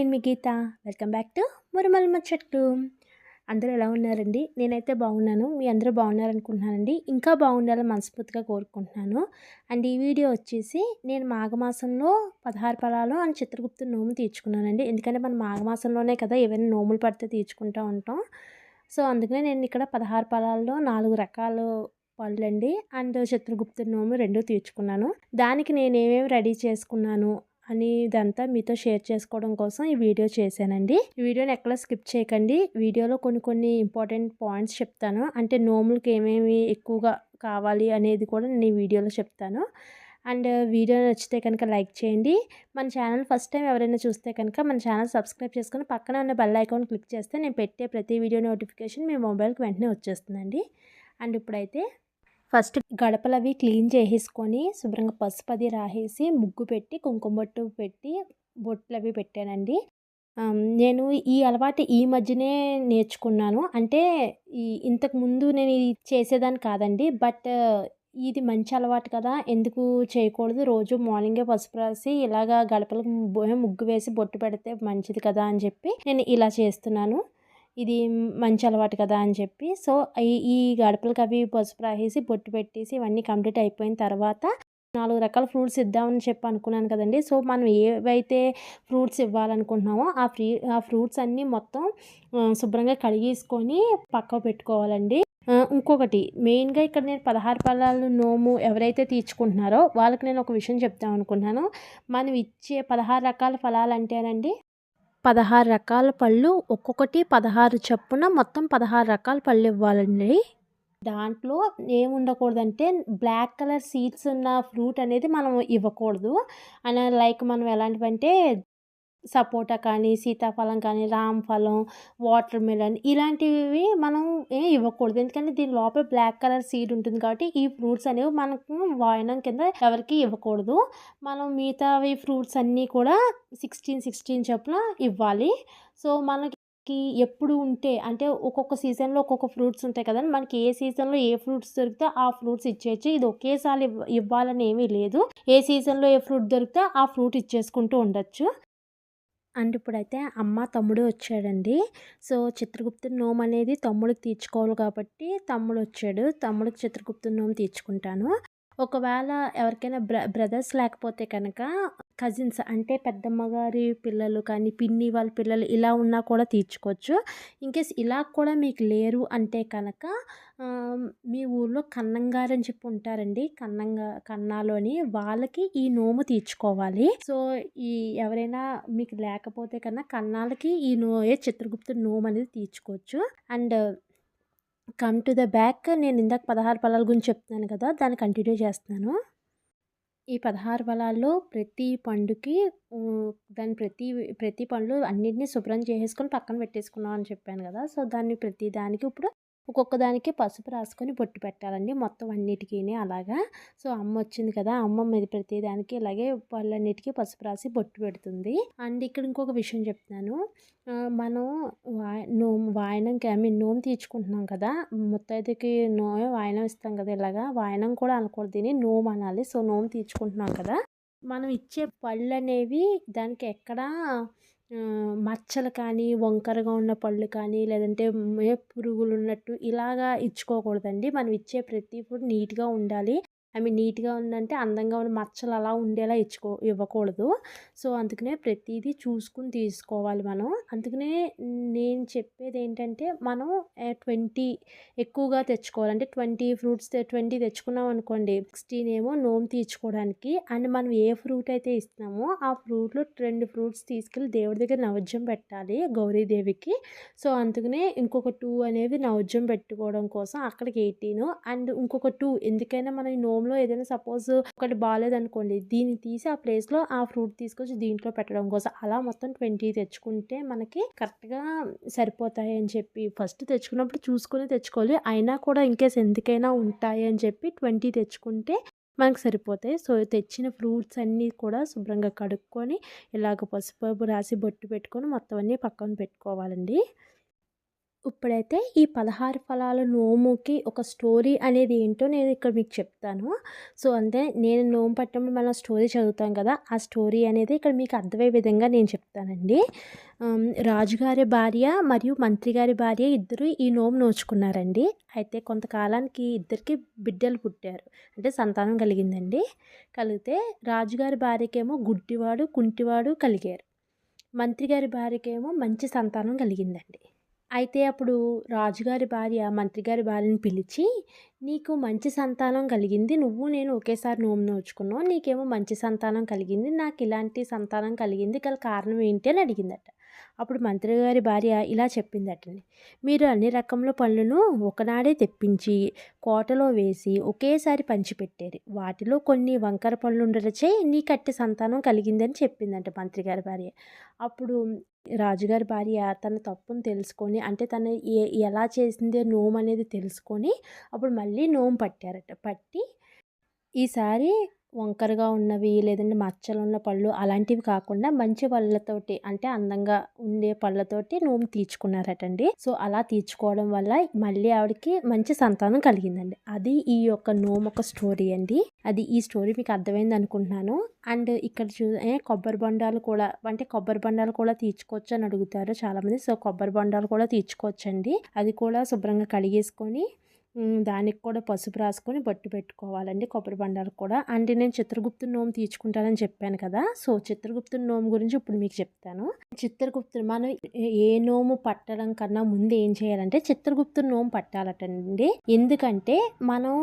నేను మీ Geetha. Welcome back to Muramal ముచ్చట్లు అందరూ ఎలా ఉన్నారండి? నేనైతే బాగున్నాను. మీ అందరూ బాగున్నారనుకుంటున్నానండి. ఇంకా బాగుండాలని మనస్ఫూర్తిగా కోరుకుంటున్నాను. అండ్ ఈ వీడియో వచ్చేసి నేను మాఘమాసంలో పదహారు ఫలాలు అండ్ చిత్రగుప్త నోము తీర్చుకున్నానండి. ఎందుకంటే మనం మాఘమాసంలోనే కదా ఏవైనా నోములు పడితే తీర్చుకుంటూ ఉంటాం. సో అందుకనే నేను ఇక్కడ పదహారు ఫలాల్లో నాలుగు రకాలు పళ్ళండి. అండ్ చిత్రగుప్త నోము రెండు తీర్చుకున్నాను. దానికి నేను ఏమేమి రెడీ చేసుకున్నాను? అని ఇదంతా మీతో షేర్ చేసుకోవడం కోసం ఈ వీడియో చేశానండి. ఈ వీడియోని ఎక్కడ స్కిప్ చేయకండి. వీడియోలో కొన్ని కొన్ని ఇంపార్టెంట్ పాయింట్స్ చెప్తాను. అంటే నోములకి ఏమేమి ఎక్కువగా కావాలి అనేది కూడా నేను ఈ వీడియోలో చెప్తాను. అండ్ వీడియో నచ్చితే కనుక లైక్ చేయండి. మన ఛానల్ ఫస్ట్ టైం ఎవరైనా చూస్తే కనుక మన ఛానల్ సబ్స్క్రైబ్ చేసుకుని పక్కన ఉన్న బెల్ ఐకాన్ క్లిక్ చేస్తే నేను పెట్టే ప్రతి వీడియో నోటిఫికేషన్ మీ మొబైల్కి వెంటనే వచ్చేస్తుందండి. అండ్ ఇప్పుడైతే ఫస్ట్ గడపలు అవి క్లీన్ చేసేసుకొని శుభ్రంగా పసుపు అది రాసేసి ముగ్గు పెట్టి కుంకుమ బొట్టు పెట్టి బొట్లు అవి పెట్టానండి నేను ఈ అలవాటు ఈ మధ్యనే నేర్చుకున్నాను. అంటే ఈ ఇంతకు ముందు నేను ఇది చేసేదాన్ని కాదండి. బట్ ఇది మంచి అలవాటు కదా ఎందుకు చేయకూడదు? రోజు మార్నింగే పసుపు రాసి ఇలాగా గడపలకు ముగ్గు వేసి బొట్టు పెడితే మంచిది కదా అని చెప్పి నేను ఇలా చేస్తున్నాను. ఇది మంచి అలవాటు కదా అని చెప్పి సో ఈ ఈ గడపలకి అవి పసుపు రాసేసి బొట్టు పెట్టేసి ఇవన్నీ కంప్లీట్ అయిపోయిన తర్వాత నాలుగు రకాల ఫ్రూట్స్ ఇద్దామని చెప్పి అనుకున్నాను కదండి. సో మనం ఏవైతే ఫ్రూట్స్ ఇవ్వాలనుకుంటున్నామో ఆ ఫ్రీ ఆ ఫ్రూట్స్ అన్నీ మొత్తం శుభ్రంగా కడిగేసుకొని పక్క పెట్టుకోవాలండి. ఇంకొకటి మెయిన్గా ఇక్కడ నేను పదహారు ఫలాలు నోము ఎవరైతే తీర్చుకుంటున్నారో వాళ్ళకి నేను ఒక విషయం చెప్తాం అనుకుంటున్నాను మనం ఇచ్చే పదహారు రకాల ఫలాలు అంటేనండి పదహారు రకాల పళ్ళు ఒక్కొక్కటి పదహారు చొప్పున మొత్తం పదహారు రకాల పళ్ళు ఇవ్వాలండి. దాంట్లో ఏముండకూడదంటే బ్లాక్ కలర్ సీడ్స్ ఉన్న ఫ్రూట్ అనేది మనం ఇవ్వకూడదు. అండ్ లైక్ మనం ఎలాంటివంటే సపోటా కానీ సీతాఫలం కానీ రామ్ఫలం వాటర్ మిలన్ ఇలాంటివి మనం ఏం ఇవ్వకూడదు. ఎందుకంటే దీని లోపల బ్లాక్ కలర్ సీడ్ ఉంటుంది కాబట్టి ఈ ఫ్రూట్స్ అనేవి మనకు వాయనం కింద ఎవరికి ఇవ్వకూడదు. మనం మిగతావి ఫ్రూట్స్ అన్నీ కూడా సిక్స్టీన్ సిక్స్టీన్ చొప్పున ఇవ్వాలి. సో మనకి ఎప్పుడు ఉంటే అంటే ఒక్కొక్క సీజన్లో ఒక్కొక్క ఫ్రూట్స్ ఉంటాయి కదండి మనకి ఏ సీజన్లో ఏ ఫ్రూట్స్ దొరికితే ఆ ఫ్రూట్స్ ఇచ్చేయచ్చు. ఇది ఒకేసారి ఇవ్వాలని ఏమీ లేదు. ఏ సీజన్లో ఏ ఫ్రూట్ దొరికితే ఆ ఫ్రూట్ ఇచ్చేసుకుంటూ ఉండొచ్చు. అండ్ ఇప్పుడైతే అమ్మ తమ్ముడు వచ్చాడండి. సో చిత్రగుప్త నోమ్ అనేది తమ్ముడికి తీర్చుకోవాలి కాబట్టి తమ్ముడు వచ్చాడు. తమ్ముడికి చిత్రగుప్త నోమ్ తీర్చుకుంటాను. ఒకవేళ ఎవరికైనా బ్ర బ్రదర్స్ లేకపోతే కనుక కజిన్స్ అంటే పెద్దమ్మ గారి పిల్లలు కానీ పిన్ని వాళ్ళ పిల్లలు ఇలా ఉన్నా కూడా తీర్చుకోవచ్చు. ఇన్కేస్ ఇలా కూడా మీకు లేరు అంటే కనుక మీ ఊళ్ళో కన్నంగారు అని చెప్పి ఉంటారండి. కన్నంగా కన్నాలోని వాళ్ళకి ఈ నోము తీర్చుకోవాలి. సో ఈ ఎవరైనా మీకు లేకపోతే కన్నా కన్నాలకి ఈ నో చిత్రగుప్తు నోము అనేది తీర్చుకోవచ్చు. And come to the back నేను ఇందాక పదహారు ఫలాల గురించి చెప్తున్నాను కదా దాన్ని కంటిన్యూ చేస్తున్నాను. ఈ పదహారు ఫలాల్లో ప్రతి పండుకి దాని ప్రతి ప్రతి పండ్లు అన్నింటినీ శుభ్రం చేసేసుకొని పక్కన పెట్టేసుకున్నాం అని చెప్పాను కదా. సో దాన్ని ప్రతి దానికి ఇప్పుడు ఒక్కొక్క దానికి పసుపు రాసుకొని బొట్టు పెట్టాలండి. మొత్తం అన్నిటికీ అలాగా. సో అమ్మ వచ్చింది కదా అమ్మ మీద ప్రతిదానికి ఇలాగే వాళ్ళన్నిటికీ పసుపు రాసి బొట్టు పెడుతుంది. అండ్ ఇక్కడ ఇంకొక విషయం చెప్తున్నాను. మనం వా నోము వాయనంకి ఐ మీన్ నోము తీర్చుకుంటున్నాం కదా ముత్తైదుకి నో వాయనం ఇస్తాం కదా ఇలాగా. వాయనం కూడా అనకూడదు దీన్ని నోము అనాలి. సో నోము తీర్చుకుంటున్నాం కదా. మనం ఇచ్చే పళ్ళు అనేవి దానికి ఎక్కడా మచ్చలు కానీ వంకరగా ఉన్న పళ్ళు కానీ లేదంటే పురుగులు ఉన్నట్టు ఇలాగా ఇచ్చుకోకూడదండి. మనం ఇచ్చే ప్రతి ఫుడ్ నీట్గా ఉండాలి. ఐ మీన్ నీట్గా ఉందంటే అందంగా ఉన్న మచ్చలు అలా ఉండేలా ఇచ్చుకో ఇవ్వకూడదు. సో అందుకనే ప్రతిదీ చూసుకుని తీసుకోవాలి మనం. అందుకనే నేను చెప్పేది ఏంటంటే మనం ట్వంటీ ఎక్కువగా తెచ్చుకోవాలి. అంటే ట్వంటీ ఫ్రూట్స్ ట్వంటీ తెచ్చుకున్నాం అనుకోండి సిక్స్టీన్ ఏమో నోమ్ తీర్చుకోవడానికి. అండ్ మనం ఏ ఫ్రూట్ అయితే ఇస్తున్నామో ఆ ఫ్రూట్లో రెండు ఫ్రూట్స్ తీసుకెళ్ళి దేవుడి దగ్గర నైవేద్యం పెట్టాలి గౌరీదేవికి. సో అందుకనే ఇంకొక టూ అనేది నైవేద్యం పెట్టుకోవడం కోసం అక్కడికి ఎయిటీన్. అండ్ ఇంకొక టూ ఎందుకైనా మనం నోమ్ హోమ్లో ఏదైనా సపోజ్ ఒకటి బాగాలేదనుకోండి దీన్ని తీసి ఆ ప్లేస్లో ఆ ఫ్రూట్ తీసుకొచ్చి దీంట్లో పెట్టడం కోసం అలా మొత్తం ట్వంటీ తెచ్చుకుంటే మనకి కరెక్ట్గా సరిపోతాయి అని చెప్పి ఫస్ట్ తెచ్చుకున్నప్పుడు చూసుకుని తెచ్చుకోవాలి. అయినా కూడా ఇంకేస్ ఎందుకైనా ఉంటాయి అని చెప్పి ట్వంటీ తెచ్చుకుంటే మనకు సరిపోతాయి. సో తెచ్చిన ఫ్రూట్స్ అన్నీ కూడా శుభ్రంగా కడుక్కొని ఇలాగ పసుపు రాసి బొట్టు పెట్టుకొని మొత్తం అన్నీ పక్కన పెట్టుకోవాలండి. ఇప్పుడైతే ఈ 16 ఫలాల నోముకి ఒక స్టోరీ అనేది ఏంటో నేను ఇక్కడ మీకు చెప్తాను. సో, అంటే నేను నోము పట్టినప్పుడు మనం స్టోరీ చదువుతాం కదా! ఆ స్టోరీ అనేది ఇక్కడ మీకు అర్థమయ్యే విధంగా నేను చెప్తానండి. రాజుగారి భార్య మరియు మంత్రి గారి భార్య ఇద్దరు ఈ నోము నోచుకున్నారండి. అయితే కొంతకాలానికి ఇద్దరికి బిడ్డలు పుట్టారు. అంటే సంతానం కలిగిందండి. కలిగితే రాజుగారి భార్యకేమో గుడ్డివాడు, కుంటివాడు కలిగారు. మంత్రి గారి భార్యకేమో మంచి సంతానం కలిగిందండి. అయితే అప్పుడు రాజుగారి భార్య మంత్రి గారి భార్యని పిలిచి, "నీకు మంచి సంతానం కలిగింది. నువ్వు నేను ఒకేసారి నోము నోచుకున్నావు నీకేమో మంచి సంతానం కలిగింది. నాకు ఇలాంటి సంతానం కలిగింది. గల కారణం ఏంటి?" అని అడిగిందట. అప్పుడు మంత్రి గారి భార్య ఇలా చెప్పిందటండి. "మీరు అన్ని రకముల పళ్ళను ఒకనాడే తెప్పించి, కోటలో వేసి ఒకేసారి పంచిపెట్టారు. వాటిలో కొన్ని వంకర పళ్ళుండుటచే నీకట్టి సంతానం కలిగిందని" చెప్పిందంట మంత్రి గారి భార్య. అప్పుడు రాజుగారి భార్య తన తప్పును తెలుసుకొని అంటే తన ఏ ఎలా చేసిందే నోము అనేది తెలుసుకొని అప్పుడు మళ్ళీ నోము పట్టారట. పట్టి ఈసారి వంకరగా ఉన్నవి లేదంటే మచ్చలు ఉన్న పళ్ళు అలాంటివి కాకుండా మంచి పళ్ళతోటి అంటే అందంగా ఉండే పళ్ళతోటి నోము తీర్చుకున్నారటండి. సో, అలా తీర్చుకోవడం వల్ల మళ్ళీ ఆవిడకి మంచి సంతానం కలిగిందండి. అది ఈ యొక్క నోము ఒక స్టోరీ అండి. అది ఈ స్టోరీ మీకు అర్థమైంది అనుకుంటున్నాను. అండ్ ఇక్కడ చూ కొబ్బరి బొండాలు కూడా అంటే కొబ్బరి బొండాలు కూడా తీర్చుకోవచ్చు అని అడుగుతారు చాలామంది. సో, కొబ్బరి బొండాలు కూడా తీర్చుకోవచ్చండి. అది కూడా శుభ్రంగా కడిగేసుకొని దానికి కూడా పసుపు రాసుకొని బొట్టు పెట్టుకోవాలండి కొబ్బరి బండాలు కూడా. అంటే నేను చిత్రగుప్తుడి నోము తీర్చుకుంటానని చెప్పాను కదా! సో, చిత్రగుప్తుడి నోము గురించి ఇప్పుడు మీకు చెప్తాను. చిత్రగుప్తుడు మనం ఏ నోము పట్టడం కన్నా ముందు ఏం చేయాలంటే చిత్రగుప్తుడి నోము పట్టాలటండి. ఎందుకంటే మనం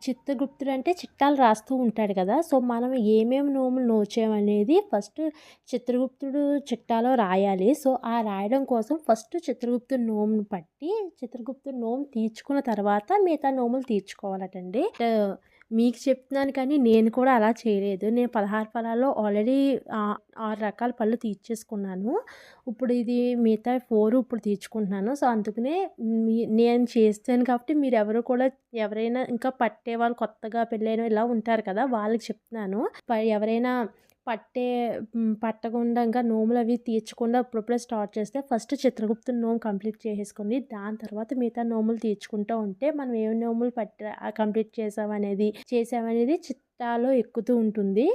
చిత్రగుప్తుడు అంటే చిట్టాలు రాస్తూ ఉంటాడు కదా! సో, మనం ఏమేమి నోములు నోచామనేది ఫస్ట్ చిత్రగుప్తుడు చిట్టాలో రాయాలి. సో, ఆ రాయడం కోసం ఫస్ట్ చిత్రగుప్తుడి నోమును పట్టి చిత్రగుప్తుడి నోము తీర్చుకున్న తర్వాత మిగతా నోములు తీర్చుకోవాలటండి. మీకు చెప్తున్నాను కానీ నేను కూడా అలా చేయలేదు. నేను 16 ఫలాల్లో ఆల్రెడీ ఆరు రకాల పళ్ళు తీర్చేసుకున్నాను. ఇప్పుడు ఇది మిగతా ఫోర్ ఇప్పుడు తీర్చుకుంటున్నాను. సో, అందుకనే మీ నేను చేస్తాను కాబట్టి మీరెవరు కూడా ఎవరైనా ఇంకా పట్టేవాళ్ళు కొత్తగా పెళ్ళైన ఇలా ఉంటారు కదా! వాళ్ళకి చెప్తున్నాను. ఎవరైనా పట్టే పట్టకుండా ఇంకా నోములు అవి తీర్చకుండా అప్పుడప్పుడే స్టార్ట్ చేస్తే ఫస్ట్ చిత్రగుప్తు నోము కంప్లీట్ చేసేసుకోండి. దాని తర్వాత మిగతా నోములు తీర్చుకుంటూ ఉంటే మనం ఏ నోములు పట్టా కంప్లీట్ చేసామనేది చేసామనేది చిట్టాలో ఎక్కుతూ ఉంటుంది.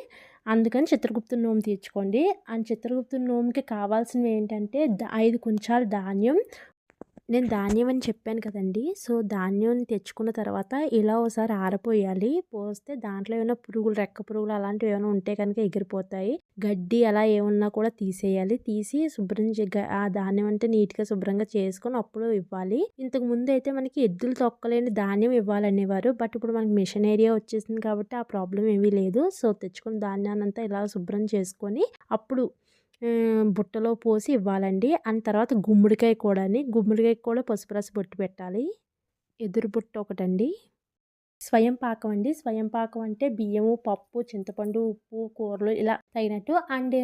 అందుకని చిత్రగుప్తు నోము తీర్చుకోండి. అండ్ చిత్రగుప్తు నోముకి కావాల్సినవి ఏంటంటే ఐదు కుంచాలు ధాన్యం. నేను ధాన్యం అని చెప్పాను కదండీ! సో, ధాన్యం తెచ్చుకున్న తర్వాత ఇలా ఒకసారి ఆరపోయాలి. పోస్తే దాంట్లో ఏమైనా పురుగులు రెక్క పురుగులు అలాంటివి ఏమైనా ఉంటే కనుక ఎగిరిపోతాయి. గడ్డి అలా ఏమన్నా కూడా తీసేయాలి. తీసి శుభ్రం ఆ ధాన్యం అంటే నీట్‌గా శుభ్రంగా చేసుకొని అప్పుడు ఇవ్వాలి. ఇంతకు ముందు అయితే మనకి ఎద్దులు తొక్కలేని ధాన్యం ఇవ్వాలనేవారు. బట్ ఇప్పుడు మనకి మిషన్ ఏరియా వచ్చేసింది కాబట్టి ఆ ప్రాబ్లం ఏమీ లేదు. సో, తెచ్చుకున్న ధాన్యాన్నంతా ఇలా శుభ్రం చేసుకొని అప్పుడు బుట్టలో పోసి ఇవ్వాలండి. అండ్ తర్వాత గుమ్మడికాయ కూడాని గుమ్మడికాయ కూడా పసుపు రాసి బొట్టు పెట్టాలి. ఎదురు బుట్ట ఒకటండి. స్వయం పాకం అండి. స్వయం పాకం అంటే బియ్యము, పప్పు, చింతపండు, ఉప్పు, కూరలు ఇలా తగినట్టు అండ్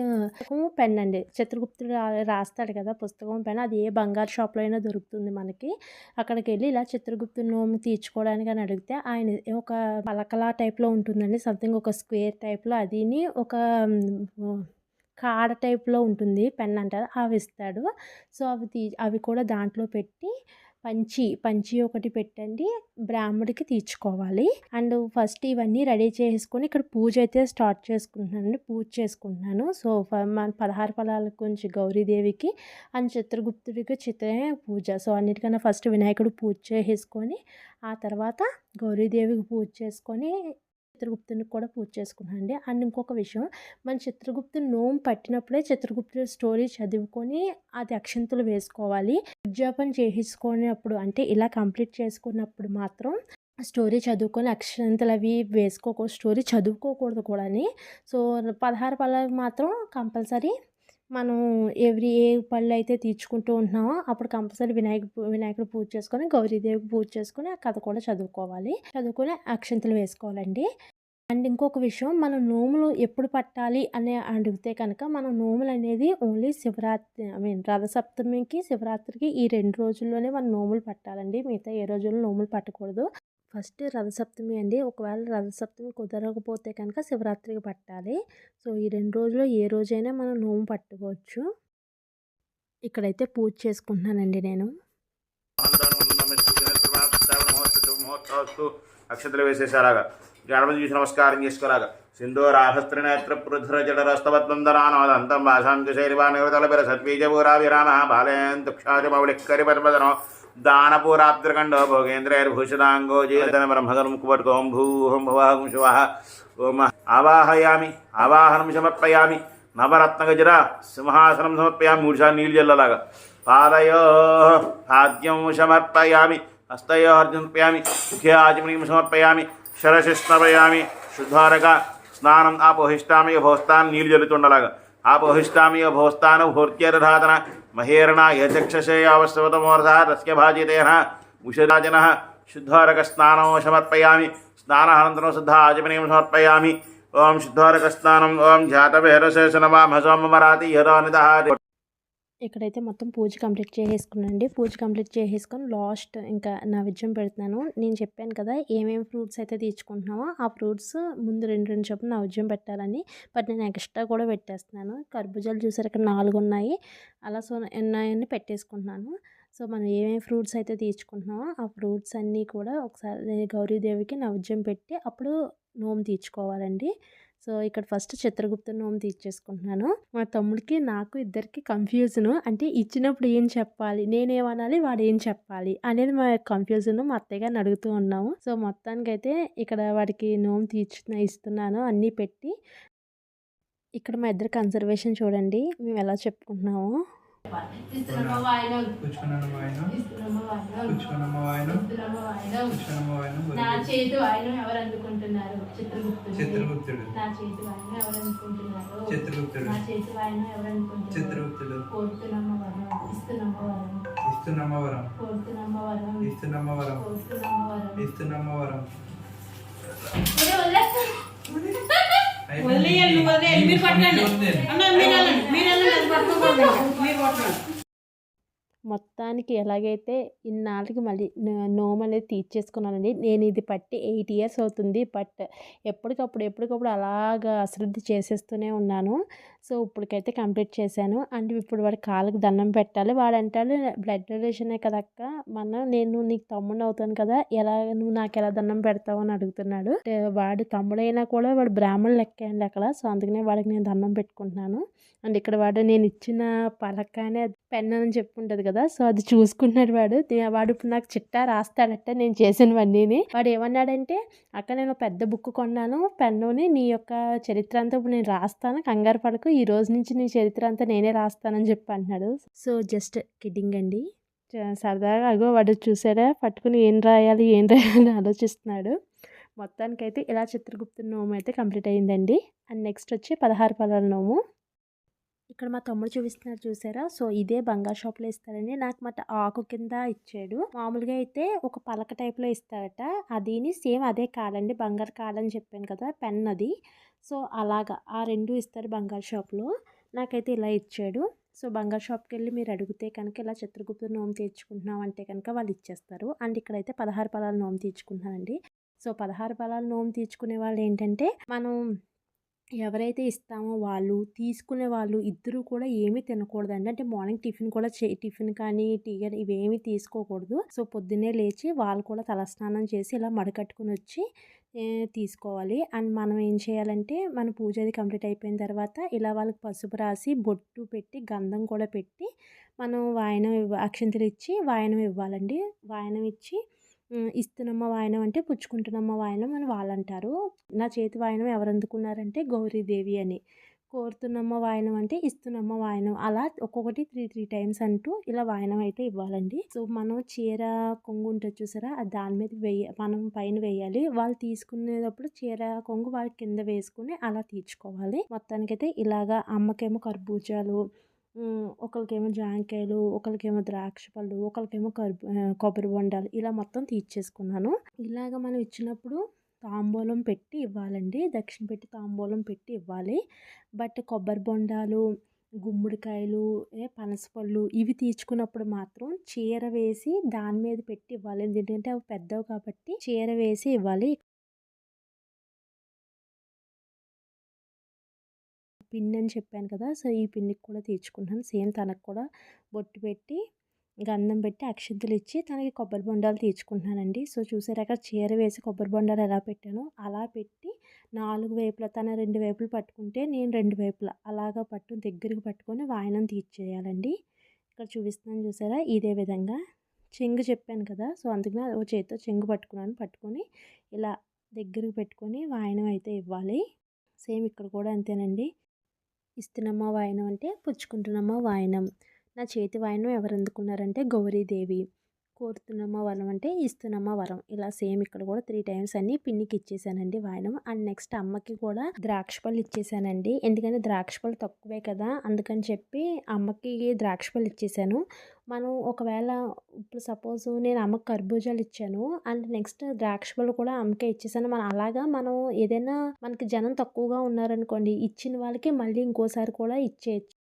పెన్ అండి. చిత్రగుప్తుడు రాస్తాడు కదా! పుస్తకం, పెన్ అది ఏ బంగారు షాప్‌లో అయినా దొరుకుతుంది మనకి. అక్కడికెళ్ళి ఇలా చిత్రగుప్తు నోము తీర్చుకోవడానికి అని అడిగితే ఆయన ఒక పలకలా టైప్‌లో ఉంటుందండి. సంథింగ్ ఒక స్క్వేర్ టైప్‌లో అదిని ఒక కాడ టైప్‌లో ఉంటుంది. పెన్ అంటారు. అవి ఇస్తాడు. సో, అవి తీ అవి కూడా దాంట్లో పెట్టి పంచి, పంచి ఒకటి పెట్టండి. బ్రాహ్మడికి తీర్చుకోవాలి. అండ్ ఫస్ట్ ఇవన్నీ రెడీ చేసుకొని ఇక్కడ పూజ అయితే స్టార్ట్ చేసుకుంటున్నానండి. పూజ చేసుకుంటున్నాను. సో, ఫ మన 16 ఫలాల గురించి గౌరీదేవికి అండ్ చిత్రగుప్తుడికి చిత్రమే పూజ. సో, అన్నిటికన్నా ఫస్ట్ వినాయకుడు పూజ చేసుకొని ఆ తర్వాత గౌరీదేవికి పూజ చేసుకొని చిత్రగుప్తుని కూడా పూజ చేసుకున్నానండి. అండ్ ఇంకొక విషయం మన చిత్రగుప్తు నోము పట్టినప్పుడే చిత్రగుప్తుడి స్టోరీ చదువుకొని అది అక్షంతులు వేసుకోవాలి. ఉద్యాపన చేయించుకునేప్పుడు అంటే ఇలా కంప్లీట్ చేసుకున్నప్పుడు మాత్రం స్టోరీ చదువుకొని అక్షంతలు అవి వేసుకోకూడదు. స్టోరీ చదువుకోకూడదు కూడాని. సో, 16 ఫలాలు మాత్రం కంపల్సరీ మనం ఎవ్రీ ఏ పళ్ళు అయితే తీర్చుకుంటూ ఉంటున్నామో అప్పుడు కంపల్సరీ వినాయక వినాయకుడు పూజ చేసుకొని, గౌరీదేవికి పూజ చేసుకొని ఆ కథ కూడా చదువుకోవాలి. చదువుకొని అక్షంతలు వేసుకోవాలండి. అండ్ ఇంకొక విషయం మనం నోములు ఎప్పుడు పట్టాలి అని అడిగితే కనుక మనం నోములు అనేది ఓన్లీ శివరాత్రి ఐ మీన్ రథసప్తమికి, శివరాత్రికి ఈ రెండు రోజుల్లోనే మనం నోములు పట్టాలండి. మిగతా ఏ రోజుల్లో నోములు పట్టకూడదు. ఫస్ట్ రథసప్తమి అండి. ఒకవేళ రథసప్తమి కుదరకపోతే కనుక శివరాత్రికి పట్టాలి. సో, ఈ రెండు రోజుల్లో ఏ రోజైనా మనం నోము పట్టుకోవచ్చు. ఇక్కడైతే పూజ చేసుకుంటున్నానండి నేను. అక్షతలు వేసేసారాగా గణపతి చూసి నమస్కారం చేసుకోరాగా సింధూరాభస్త్రినేత్ర పృథుర జడరస్తవద్వందనానంతం భాషాంతి శైలివా నివతలపిర సత్వీజపూరా విరామ బాలేంతుక్షాజమౌళిక్కరి దుక్షాజమౌళిక్కరి दानपूराब्द्रकंड भोगेन्द्रैर्भूषदाङ्गो जीर्तन ब्रह्मकर्मुकुपट्कों भूहं भवाहं शिवः। ओम आवाहयामि आवाहनं समर्पयामि नवरत्नगजरा, सिंहासनं समर्पयामि मूर्छा नीलजल्ललाग। पादयोः खाद्यं समर्पयामि, हस्तयोः अर्जुनं समर्पयामि मुखे आचमनीं समर्पयामि शरशिस्नपयामि शुद्धारक स्नानम् आपोहिष्ठामि भोस्तान् नीलजलितुण्डलाग आपोहिष्ठामि भोस्तान् भोर्त्यर्धातन महेरणा यचक्षसे यावस्तवतमोरसः तस्य भाजितेन शुद्धारक शुद्धारकस्नानौ समर्पयामि। स्नानानन्तरं शुद्ध आजमने समर्पयामि। ओम शुद्धारकस्नानम्, ओम जातवेरशेषनवामहसोमराति यदानिदः ఇక్కడైతే మొత్తం పూజ కంప్లీట్ చేసేసుకున్నానండి. పూజ కంప్లీట్ చేసేసుకొని లాస్ట్ ఇంకా నైవేద్యం పెడుతున్నాను. నేను చెప్పాను కదా ఏమేమి ఫ్రూట్స్ అయితే తీసుకుంటున్నామో ఆ ఫ్రూట్స్ ముందు రెండు రెండు చొప్పున నైవేద్యం పెట్టాలని. బట్ నేను ఎక్స్ట్రా కూడా పెట్టేస్తున్నాను. కర్బూజాలు చూసారు ఇక్కడ నాలుగు ఉన్నాయి. అలా సో ఉన్నాయని పెట్టేసుకుంటున్నాను. సో మనం ఏమేమి ఫ్రూట్స్ అయితే తీసుకుంటున్నామో ఆ ఫ్రూట్స్ అన్నీ కూడా ఒకసారి గౌరీదేవికి నైవేద్యం పెట్టి అప్పుడు నోము తీర్చుకోవాలండి. సో ఇక్కడ ఫస్ట్ చిత్రగుప్త నోము తీర్చేసుకుంటున్నాను. మా తమ్ముడికి నాకు ఇద్దరికి కన్ఫ్యూజన్ అంటే ఇచ్చినప్పుడు ఏం చెప్పాలి నేనేమనాలి వాడు ఏం చెప్పాలి అనేది మా కన్ఫ్యూజన్ మా అత్తయ్య గారిని అడుగుతూ ఉన్నాము. సో మొత్తానికైతే ఇక్కడ వాడికి నోం తీర్చు ఇస్తున్నాను అన్నీ పెట్టి. ఇక్కడ మా ఇద్దరు కన్సర్వేషన్ చూడండి మేము ఎలా చెప్పుకుంటున్నాము. నా చేతి వాయినం ఎవరు అందుకుంటున్నారు? చిత్రగుప్తుడు చిత్రగుప్తుడు. నా చేతి వాయినం ఎవరు అందుకుంటున్నారు? చిత్రగుప్తుడు. నా చేతి వాయినం ఎవరు అనుకుంటున్నారు చిత్రగుప్తుడు. కోరుతున్నమ్మ వరం ఇస్తున్నమ్మ వరం ఇస్తున్నమ్మ వరం కోరుతున్నమ్మ వరం ఇస్తున్నమ్మ వరం కోరుతున్నమ్మ వరం ఇస్తున్నమ్మ వరం. వదిలేయండి, వదిలేయండి. మీరు పట్టండి. అన్న, మీరు వెళ్ళండి. మీరు వెళ్ళండి. అది పట్టుకోకండి. మీరు పట్టండి. మొత్తానికి ఎలాగైతే ఇన్నాళ్ళకి మళ్ళీ నోము అనేది తీర్చేసుకున్నానండి నేను ఇది పట్టి ఎయిట్ ఇయర్స్ అవుతుంది బట్ ఎప్పటికప్పుడు ఎప్పటికప్పుడు అలాగా అశ్రద్ధ చేసేస్తూనే ఉన్నాను సో ఇప్పటికైతే కంప్లీట్ చేశాను. అండ్ ఇప్పుడు వాడి కాళ్ళకి దండం పెట్టాలి. వాడు అంటాడు బ్లడ్ రిలేషనే కదక్క. మన నేను నీకు తమ్ముడు అవుతాను కదా. ఎలా నువ్వు నాకు ఎలా దండం పెడతావు? అని అడుగుతున్నాడు. వాడు తమ్ముడైనా కూడా వాడు బ్రాహ్మణులు లెక్క అండి అక్కడ. సో అందుకనే వాడికి నేను దండం పెట్టుకుంటున్నాను. అండ్ ఇక్కడ వాడు నేను ఇచ్చిన పలకానే పెన్ అని చెప్పి కదా. సో అది చూసుకున్నాడు వాడు. వాడు ఇప్పుడు నాకు చిట్టా రాస్తాడట నేను చేసినవన్నీని. వాడు ఏమన్నాడంటే అక్క నేను పెద్ద బుక్ కొన్నాను. పెన్నుని నీ యొక్క చరిత్ర అంతా ఇప్పుడు నేను రాస్తాను. కంగారు పడకు. ఈ రోజు నుంచి నీ చరిత్ర అంతా నేనే రాస్తానని చెప్పి అన్నాడు సో జస్ట్ కిడ్డింగ్ అండి. సరదాగా అగో వాడు చూసాడా? పట్టుకుని ఏం రాయాలి ఏం రాయాలి ఆలోచిస్తున్నాడు. మొత్తానికైతే ఇలా చిత్రగుప్త నోము అయితే కంప్లీట్ అయిందండి. అండ్ నెక్స్ట్ వచ్చి పదహారు పదాల నోము. ఇక్కడ మా తమ్ముడు చూపిస్తున్నారు చూసారా? సో ఇదే బంగారు షాప్లో ఇస్తారండి నాకు మా ఆకు కింద ఇచ్చాడు. మామూలుగా అయితే ఒక పలక టైప్లో ఇస్తారట. అదిని సేమ్ అదే కాలండి బంగారు కాలని చెప్పాను కదా పెన్ అది. సో అలాగా ఆ రెండు ఇస్తారు బంగారు షాప్లో. నాకైతే ఇలా ఇచ్చాడు. సో బంగారు షాప్కి వెళ్ళి మీరు అడిగితే కనుక ఇలా చిత్రగుప్త నోము తీర్చుకుంటున్నాం అంటే కనుక వాళ్ళు ఇచ్చేస్తారు. అండ్ ఇక్కడైతే పదహారు పదాలు నోము తీర్చుకుంటున్నానండి సో పదహారు పదాలు నోము తీర్చుకునే వాళ్ళు ఏంటంటే మనం ఎవరైతే ఇస్తామో వాళ్ళు తీసుకునే వాళ్ళు ఇద్దరు కూడా ఏమీ తినకూడదండి. అంటే మార్నింగ్ టిఫిన్ కూడా చే టిఫిన్ కానీ టీ కానీ ఇవేమీ తీసుకోకూడదు. సో పొద్దున్నే లేచి వాళ్ళు కూడా తలస్నానం చేసి ఇలా మడకట్టుకుని వచ్చి తీసుకోవాలి. అండ్ మనం ఏం చేయాలంటే మన పూజ అది కంప్లీట్ అయిపోయిన తర్వాత ఇలా వాళ్ళకి పసుపు రాసి బొట్టు పెట్టి గంధం కూడా పెట్టి మనం వాయనం ఇవ్వ అక్షంతలు ఇచ్చి వాయనం ఇవ్వాలండి. వాయనం ఇచ్చి ఇస్తున్నమ్మ వాయనం అంటే పుచ్చుకుంటున్నమ్మ వాయనం అని వాళ్ళు అంటారు నా చేతి వాయనం ఎవరు అందుకున్నారంటే గౌరీదేవి అని. కోరుతున్నమ్మ వాయనం అంటే ఇస్తున్నమ్మ వాయనం. అలా ఒక్కొక్కటి త్రీ త్రీ టైమ్స్ అంటూ ఇలా వాయనం అయితే ఇవ్వాలండి. సో మనం చీర కొంగు ఉంటుంది చూసారా? అది దాని మీద వేయ మనం పైన వేయాలి. వాళ్ళు తీసుకునేటప్పుడు చీర కొంగు వాళ్ళ కింద వేసుకుని అలా తీర్చుకోవాలి. మొత్తానికైతే ఇలాగా అమ్మకేమో కర్బూజాలు ఒకరికేమో జాంకాయలు ఒకరికేమో ద్రాక్ష పళ్ళు ఒకరికేమో కర్బూ కొబ్బరి బొండాలు ఇలా మొత్తం తీర్చేసుకున్నాను. ఇలాగ మనం ఇచ్చినప్పుడు తాంబూలం పెట్టి ఇవ్వాలండి. దక్షిణ పెట్టి తాంబూలం పెట్టి ఇవ్వాలి. బట్ కొబ్బరి బొండాలు గుమ్మడికాయలు ఏ పనసపళ్ళు ఇవి తీర్చుకున్నప్పుడు మాత్రం చీర వేసి దాని మీద పెట్టి ఇవ్వాలి. ఎందుకంటే అవి పెద్దవి కాబట్టి చీర వేసి ఇవ్వాలి. పిన్ అని చెప్పాను కదా! సో ఈ పిన్నికి కూడా తీర్చుకుంటాను సేమ్ తనకు కూడా బొట్టు పెట్టి గంధం పెట్టి అక్షింతలు ఇచ్చి తనకి కొబ్బరి బొండాలు తీర్చుకుంటున్నానండి. సో చూసారు అక్కడ చీర వేసి కొబ్బరి బొండాలు ఎలా పెట్టానో? అలా పెట్టి నాలుగు వైపులా తన రెండు వైపులు పట్టుకుంటే నేను రెండు వైపులా అలాగా పట్టు దగ్గరికి పట్టుకొని వాయనం తీర్చేయాలండి. ఇక్కడ చూపిస్తున్నాను చూసారా? ఇదే విధంగా చెంగు చెప్పాను కదా! సో అందుకని ఓ చేతితో చెంగు పట్టుకున్నాను. పట్టుకొని ఇలా దగ్గరకు పెట్టుకొని వాయనం అయితే ఇవ్వాలి. సేమ్ ఇక్కడ కూడా అంతేనండి. ఇస్తున్నామా వాయనం అంటే పుచ్చుకుంటున్నామా వాయనం. నా చేతి వాయనం ఎవరు అందుకున్నారంటే గౌరీదేవి. కోరుతున్నమ్మ వరం అంటే ఇస్తున్నమ్మ వరం. ఇలా సేమ్ ఇక్కడ కూడా త్రీ టైమ్స్ అన్ని పిన్నికి ఇచ్చేసానండి వాయనం. అండ్ నెక్స్ట్ అమ్మకి కూడా ద్రాక్ష పళ్ళు ఇచ్చేసానండి. ఎందుకంటే ద్రాక్ష పళ్ళు తక్కువే కదా అందుకని చెప్పి అమ్మకి ద్రాక్ష పళ్ళు ఇచ్చేసాను. మనం ఒకవేళ ఇప్పుడు సపోజ్ నేను అమ్మకి కర్బూజాలు ఇచ్చాను అండ్ నెక్స్ట్ ద్రాక్ష పళ్ళు కూడా అమ్మకే ఇచ్చేసాను. మనం అలాగా మనం ఏదైనా మనకి జనం తక్కువగా ఉన్నారనుకోండి ఇచ్చిన వాళ్ళకి మళ్ళీ ఇంకోసారి కూడా ఇచ్చేయచ్చు.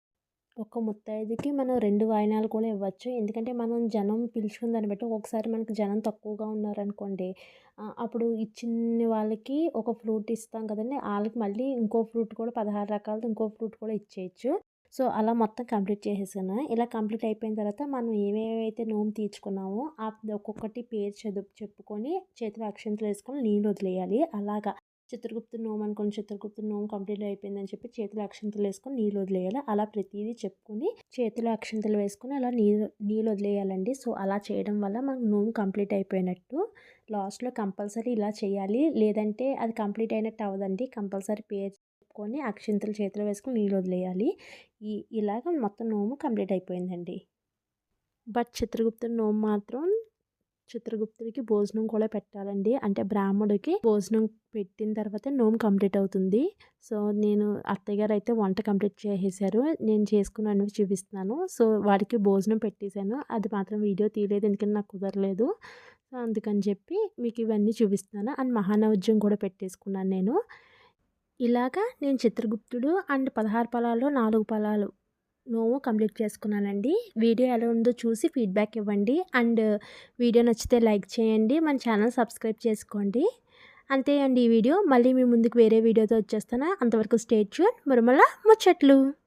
ఒక ముత్తైదుకి మనం రెండు వాయినాలు కూడా ఇవ్వచ్చు. ఎందుకంటే మనం జనం పిలుచుకున్న దాన్ని బట్టి ఒక్కొక్కసారి మనకి జనం తక్కువగా ఉన్నారనుకోండి అప్పుడు ఇచ్చిన వాళ్ళకి ఒక ఫ్రూట్ ఇస్తాం కదండి వాళ్ళకి మళ్ళీ ఇంకో ఫ్రూట్ కూడా పదహారు రకాలది ఇంకో ఫ్రూట్ కూడా ఇచ్చేయచ్చు. సో అలా మొత్తం కంప్లీట్ చేసేసాను. ఇలా కంప్లీట్ అయిపోయిన తర్వాత మనం ఏమేమైతే నోము తీర్చుకున్నామో ఆ ఒక్కొక్కటి పేరు చదువు చెప్పుకొని చేతిలో అక్షంతలు వేసుకొని నీళ్ళు వదిలేయాలి. అలాగా. చిత్రగుప్తుడు నోము అనుకోని చిత్రగుప్త నోము కంప్లీట్ అయిపోయిందని చెప్పి చేతిలో అక్షంతలు వేసుకొని నీళ్ళు వదిలేయాలి. అలా ప్రతిదీ చెప్పుకొని చేతిలో అక్షంతలు వేసుకొని అలా నీళ్ళు నీళ్ళు వదిలేయాలండి. సో అలా చేయడం వల్ల మనకు నోము కంప్లీట్ అయిపోయినట్టు లాస్ట్లో కంపల్సరీ ఇలా చేయాలి. లేదంటే అది కంప్లీట్ అయినట్టు అవ్వదండి. కంపల్సరీ పేరు చెప్పుకొని అక్షింతలు చేతిలో వేసుకొని నీళ్ళు వదిలేయాలి. ఈ ఇలాగ మొత్తం నోము కంప్లీట్ అయిపోయిందండి. బట్ చిత్రగుప్తుడు నోము మాత్రం చిత్రగుప్తుడికి భోజనం కూడా పెట్టాలండి. అంటే బ్రాహ్మడికి భోజనం పెట్టిన తర్వాత నోమ్ కంప్లీట్ అవుతుంది. సో నేను అత్తయ్య గారు అయితే వంట కంప్లీట్ చేసేసారు. నేను చేసుకున్నవి చూపిస్తున్నాను. సో వాడికి భోజనం పెట్టేశాను. అది మాత్రం వీడియో తీయలేదు. ఎందుకంటే నాకు కుదరలేదు. సో అందుకని చెప్పి మీకు ఇవన్నీ చూపిస్తున్నాను. అండ్ మహానవజ్యం కూడా పెట్టేసుకున్నాను నేను. ఇలాగా నేను చిత్రగుప్తుడు అండ్ పదహారు పొలాల్లో నాలుగు పొలాలు నోము కంప్లీట్ చేసుకున్నానండి. వీడియో ఎలా ఉందో చూసి ఫీడ్బ్యాక్ ఇవ్వండి. అండ్ వీడియో నచ్చితే లైక్ చేయండి. మన ఛానల్ సబ్స్క్రైబ్ చేసుకోండి. అంతే అండి ఈ వీడియో. మళ్ళీ మీ ముందుకు వేరే వీడియోతో వచ్చేస్తాను. అంతవరకు స్టేట్ చూన్ మురమల ముచ్చట్లు.